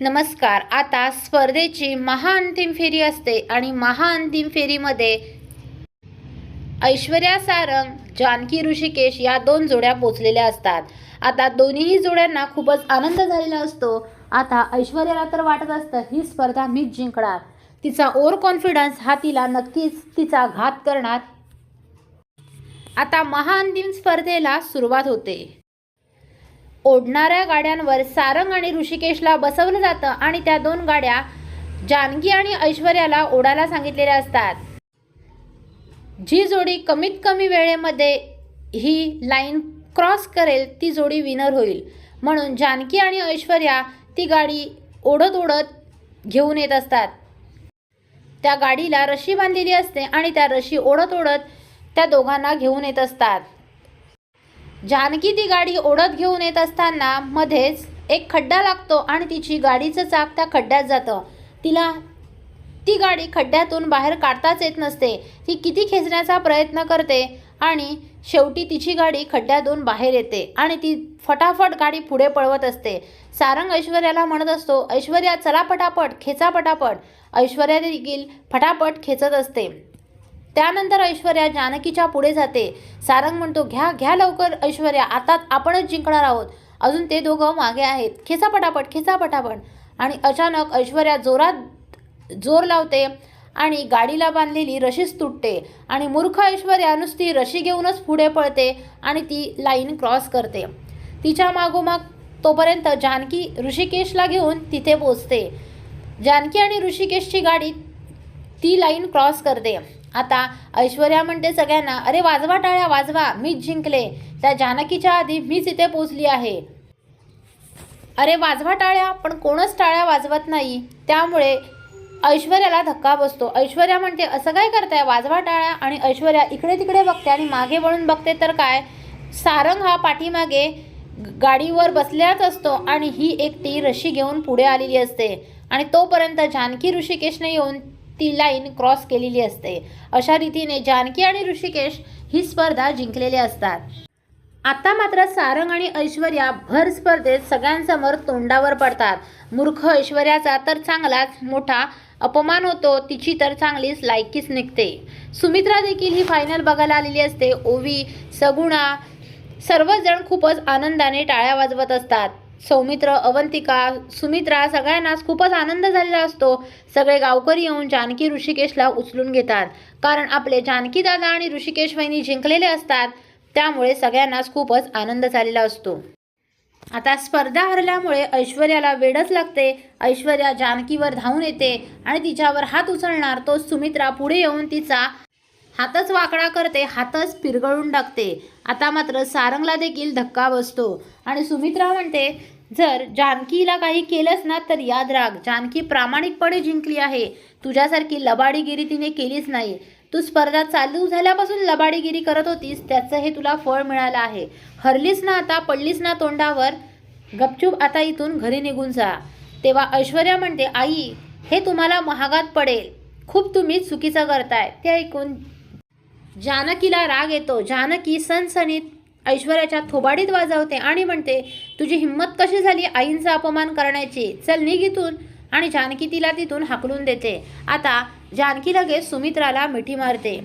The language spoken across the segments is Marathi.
नमस्कार. आता स्पर्धेची महाअंतिम फेरी असते आणि महाअंतिम फेरीमध्ये ऐश्वर्या सारंग जानकी ऋषिकेश या दोन जोड्या पोचलेल्या असतात. आता दोन्हीही जोड्यांना खूपच आनंद झालेला असतो. आता ऐश्वर्याला तर वाटत असतं ही स्पर्धा मीच जिंकणार. तिचा ओव्हर कॉन्फिडन्स हा तिला नक्कीच तिचा घात करणार. आता महाअंतिम स्पर्धेला सुरुवात होते. ओढणाऱ्या गाड्यांवर सारंग आणि ऋषिकेशला बसवलं जातं आणि त्या दोन गाड्या जानकी आणि ऐश्वर्याला ओढायला सांगितलेल्या असतात. जी जोडी कमीत कमी वेळेमध्ये ही लाईन क्रॉस करेल ती जोडी विनर होईल. म्हणून जानकी आणि ऐश्वर्या ती गाडी ओढत ओढत घेऊन येत असतात. त्या गाडीला रशी बांधलेली असते आणि त्या रशी ओढत ओढत त्या दोघांना घेऊन येत असतात. जानकी ती गाडी ओढत घेऊन येत असताना मध्येच एक खड्डा लागतो आणि तिची गाडीचं चाक त्या खड्ड्यात जातं. तिला ती गाडी खड्ड्यातून बाहेर काढताच येत नसते. ती किती खेचण्याचा प्रयत्न करते आणि शेवटी तिची गाडी खड्ड्यातून बाहेर येते आणि ती फटाफट गाडी पुढे पळवत असते. सारंग ऐश्वर्याला म्हणत असतो ऐश्वर्या चला पटापट खेचा पटापट. ऐश्वर्या देखील फटाफट खेचत असते. त्यानंतर ऐश्वर्या जानकीच्या पुढे जाते. सारंग म्हणतो घ्या घ्या लवकर ऐश्वर्या. आता आपणच जिंकणार आहोत. अजून ते दोघं मागे आहेत. खेचा पटापट खेचा पटापट. आणि अचानक ऐश्वर्या जोरात जोर लावते आणि गाडीला बांधलेली रशीच तुटते. आणि मूर्ख ऐश्वर्या नुसती रशी घेऊनच पुढे पळते आणि ती लाईन क्रॉस करते. तिच्या मागोमाग तोपर्यंत जानकी ऋषिकेशला घेऊन तिथे पोचते. जानकी आणि ऋषिकेशची गाडी ती लाईन क्रॉस करते. आता ऐश्वर्या म्हणते सगळ्यांना अरे वाजवा टाळ्या वाजवा मीच जिंकले. त्या जानकीच्या आधी मीच इथे पोचली आहे. अरे वाजवा टाळ्या पण कोणच टाळ्या वाजवत नाही. त्यामुळे ऐश्वर्याला धक्का बसतो. ऐश्वर्या म्हणते असं काय करताय? वाजवा टाळ्या. आणि ऐश्वर्या इकडे तिकडे बघते आणि मागे वळून बघते तर काय सारंग हा पाठीमागे गाडीवर बसल्याच असतो आणि ही एकटी रशी घेऊन पुढे आलेली असते. आणि तोपर्यंत जानकी ऋषिकेशने येऊन ती लाईन क्रॉस केलेली असते. अशा रीतीने जानकी आणि ऋषिकेश ही स्पर्धा जिंकलेली असतात. आता मात्र सारंग आणि ऐश्वर्या भर स्पर्धेत सगळ्यांसमोर तोंडावर पडतात. मूर्ख ऐश्वर्याचा तर चांगलाच मोठा अपमान होतो तिची तर चांगलीच लायकीच निघते. सुमित्रा देखील ही फायनल बघायला आलेली असते. ओवी सगुणा सर्वजण खूपच आनंदाने टाळ्या वाजवत असतात. सौमित्र अवंतिका सुमित्रा सगळ्यांनाच खूपच आनंद झालेला असतो. सगळे गावकरी येऊन जानकी ऋषिकेशला उचलून घेतात. कारण आपले जानकी दादा आणि ऋषिकेश वहिनी जिंकलेले असतात त्यामुळे सगळ्यांनाच खूपच आनंद झालेला असतो. आता स्पर्धा हरल्यामुळे ऐश्वर्याला वेडच लागते. ऐश्वर्या जानकीवर धावून येते आणि तिच्यावर हात उचलणार तो सुमित्रा पुढे येऊन तिचा हातच वाकडा करते हातच पिरगळून टाकते. आता मात्र सारंगला देखील धक्का बसतो. आणि सुमित्रा म्हणते जर जानकीला काही केलंच ना तर याद राग जानकी प्रामाणिकपणे जिंकली आहे. तुझ्यासारखी लबाडीगिरी तिने केलीच नाही. तू स्पर्धा चालू झाल्यापासून लबाडीगिरी करत होतीस त्याचं हे तुला फळ मिळालं आहे. हरलीस ना आता पडलीस ना तोंडावर गपचूप आता इथून घरी निघून जा. तेव्हा ऐश्वर्या म्हणते आई हे तुम्हाला महागात पडेल. खूप तुम्ही चुकीचं करताय. ते ऐकून जानकीला राग येतो. जानकी सणसणीत ऐश्वर्याच्या थोबाडीत वाजवते आणि म्हणते तुझी हिंमत कशी झाली आईंचा अपमान करण्याची? चल निघितून आणि जानकी तिला तिथून हाकलून देते. आता जानकी लगेच सुमित्राला मिठी मारते.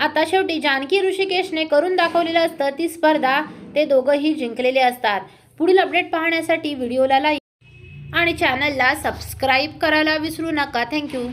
आता शेवटी जानकी ऋषिकेशने करून दाखवलेलं असतं ती स्पर्धा. ते दोघंही जिंकलेले असतात. पुढील अपडेट पाहण्यासाठी व्हिडिओला लाईक आणि चॅनलला सबस्क्राईब करायला विसरू नका. थँक्यू.